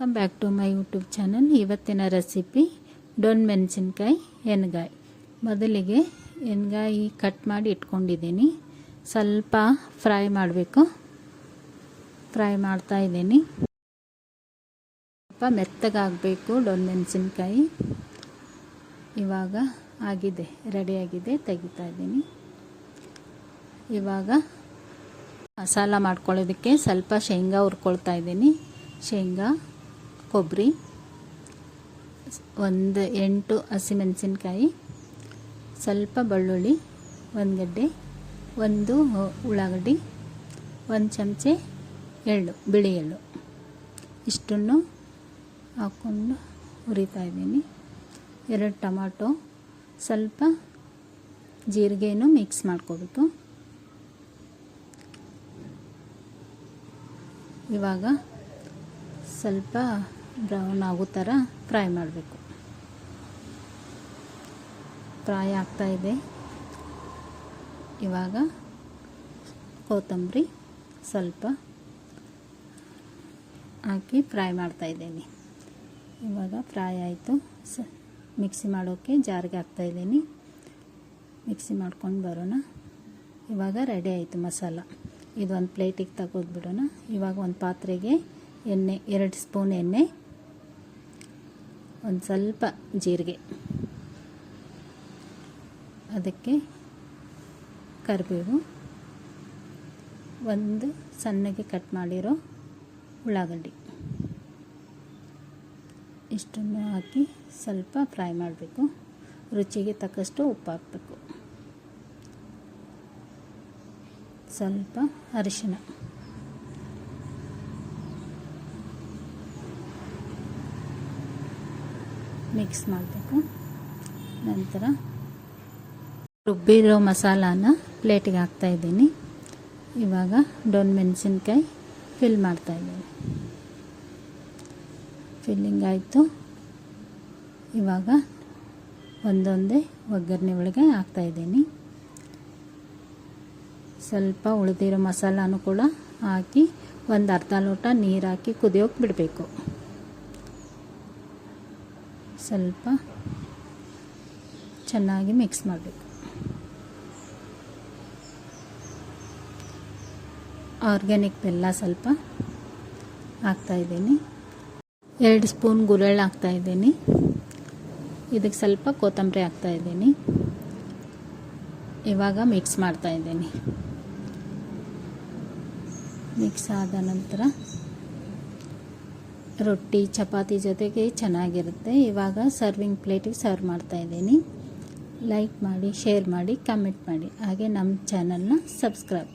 Welcome back to my YouTube channel ಇವತ್ತಿನ recipe ಡೊಣ್ ಮೆಣಸಿನ್ಕಾಯಿ, ಎಣ್ಗಾಯಿ. ಮೊದಲಿಗೆ ಎಣ್ಗಾಯಿ ಕಟ್ ಮಾಡಿ ಇಟ್ಕೊಂಡಿದ್ದೀನಿ. ಸ್ವಲ್ಪ ಫ್ರೈ ಮಾಡಬೇಕು. ಫ್ರೈ ಮಾಡ್ತಾ ಇದ್ದೀನಿ. ಸ್ವಲ್ಪ ಮೆತ್ತಗಾಗಬೇಕು ಡೊಣ್ ಮೆಣಸಿನ್ಕಾಯಿ. ಇವಾಗ ಆಗಿದೆ ರೆಡಿಯಾಗಿದೆ ತೆಗಿತಾ ಇದ್ದೀನಿ. ಇವಾಗ ಮಸಾಲ ಮಾಡ್ಕೊಳ್ಳೋದಕ್ಕೆ ಸ್ವಲ್ಪ ಶೇಂಗಾ ಹುರ್ಕೊಳ್ತಾ ಇದ್ದೀನಿ. ಶೇಂಗಾ ಕೊಬ್ಬರಿ, ಒಂದು ಎಂಟು ಹಸಿಮೆಣಸಿನ್ಕಾಯಿ, ಸ್ವಲ್ಪ ಬೆಳ್ಳುಳ್ಳಿ, ಒಂದು ಗಡ್ಡೆ, ಒಂದು ಉಳ್ಳಾಗಡ್ಡಿ, ಒಂದು ಚಮಚೆ ಎಳ್ಳು, ಬಿಳಿ ಎಳ್ಳು. ಇಷ್ಟನ್ನು ಹಾಕ್ಕೊಂಡು ಹುರಿತಾ ಇದ್ದೀನಿ. ಎರಡು ಟೊಮಾಟೊ, ಸ್ವಲ್ಪ ಜೀರಿಗೆನೂ ಮಿಕ್ಸ್ ಮಾಡ್ಕೋಬೇಕು. ಇವಾಗ ಸ್ವಲ್ಪ ಬ್ರೌನ್ ಆಗೋ ಥರ ಫ್ರೈ ಮಾಡಬೇಕು. ಫ್ರೈ ಆಗ್ತಾ ಇದೆ. ಇವಾಗ ಕೊತ್ತಂಬರಿ ಸ್ವಲ್ಪ ಹಾಕಿ ಫ್ರೈ ಮಾಡ್ತಾಯಿದ್ದೀನಿ ಇವಾಗ ಫ್ರೈ ಆಯಿತು. ಸ, ಮಿಕ್ಸಿ ಮಾಡೋಕ್ಕೆ ಜಾರಿಗೆ ಹಾಕ್ತಾಯಿದ್ದೀನಿ ಮಿಕ್ಸಿ ಮಾಡ್ಕೊಂಡು ಬರೋಣ. ಇವಾಗ ರೆಡಿ ಆಯಿತು ಮಸಾಲ. ಇದೊಂದು ಪ್ಲೇಟಿಗೆ ತಗೋದ್ಬಿಡೋಣ ಇವಾಗ ಒಂದು ಪಾತ್ರೆಗೆ ಎಣ್ಣೆ, ಎರಡು ಸ್ಪೂನ್ ಎಣ್ಣೆ ಒಂದು ಸ್ವಲ್ಪ ಜೀರಿಗೆ. ಅದಕ್ಕೆ ಕರಿಬೇವು. ಒಂದು ಸಣ್ಣಗೆ ಕಟ್ ಮಾಡಿರೋ ಉಳ್ಳಾಗಡ್ಡಿ. ಇಷ್ಟನ್ನು ಹಾಕಿ ಸ್ವಲ್ಪ ಫ್ರೈ ಮಾಡಬೇಕು. ರುಚಿಗೆ ತಕ್ಕಷ್ಟು ಉಪ್ಪು ಹಾಕಬೇಕು. ಸ್ವಲ್ಪ ಅರಿಶಿನ. ಮಿಕ್ಸ್ ಮಾಡಬೇಕು. ನಂತರ ರುಬ್ಬಿರೋ ಮಸಾಲಾನ ಪ್ಲೇಟಿಗೆ ಹಾಕ್ತಾ ಇದ್ದೀನಿ. ಇವಾಗ ಡೊನ್ ಮೆಣಸಿನ್ಕಾಯಿ ಫಿಲ್ ಮಾಡ್ತಾ ಇದ್ದೀನಿ. ಫಿಲ್ಲಿಂಗ್ ಆಯಿತು. ಇವಾಗ ಒಂದೊಂದೇ ಒಗ್ಗರಣೆ ಒಳಗೆ ಹಾಕ್ತಾಯಿದ್ದೀನಿ ಸ್ವಲ್ಪ ಉಳಿದಿರೋ ಮಸಾಲಾನು ಕೂಡ ಹಾಕಿ ಒಂದು ಅರ್ಧ ಲೋಟ ನೀರು ಹಾಕಿ ಕುದಿಯೋಕೆ ಬಿಡಬೇಕು. ಸ್ವಲ್ಪ ಚೆನ್ನಾಗಿ ಮಿಕ್ಸ್ ಮಾಡಬೇಕು. ಆರ್ಗ್ಯಾನಿಕ್ ಬೆಲ್ಲ ಸ್ವಲ್ಪ ಹಾಕ್ತಾಯಿದ್ದೀನಿ ಎರಡು ಸ್ಪೂನ್ ಗುರೆಳ್ಳು ಹಾಕ್ತಾಯಿದ್ದೀನಿ ಇದಕ್ಕೆ ಸ್ವಲ್ಪ ಕೊತ್ತಂಬರಿ ಹಾಕ್ತಾಯಿದ್ದೀನಿ ಇವಾಗ ಮಿಕ್ಸ್ ಮಾಡ್ತಾಯಿದ್ದೀನಿ ಮಿಕ್ಸ್ ಆದ ನಂತರ ರೊಟ್ಟಿ, ಚಪಾತಿ ಜೊತೆಗೆ ಚೆನ್ನಾಗಿರುತ್ತೆ. ಇವಾಗ ಸರ್ವಿಂಗ್ ಪ್ಲೇಟಿಗೆ ಸರ್ವ್ ಮಾಡ್ತಾಯಿದ್ದೀನಿ ಲೈಕ್ ಮಾಡಿ ಶೇರ್ ಮಾಡಿ ಕಮೆಂಟ್ ಮಾಡಿ. ಹಾಗೆ ನಮ್ಮ ಚಾನಲ್ನ ಸಬ್ಸ್ಕ್ರೈಬ್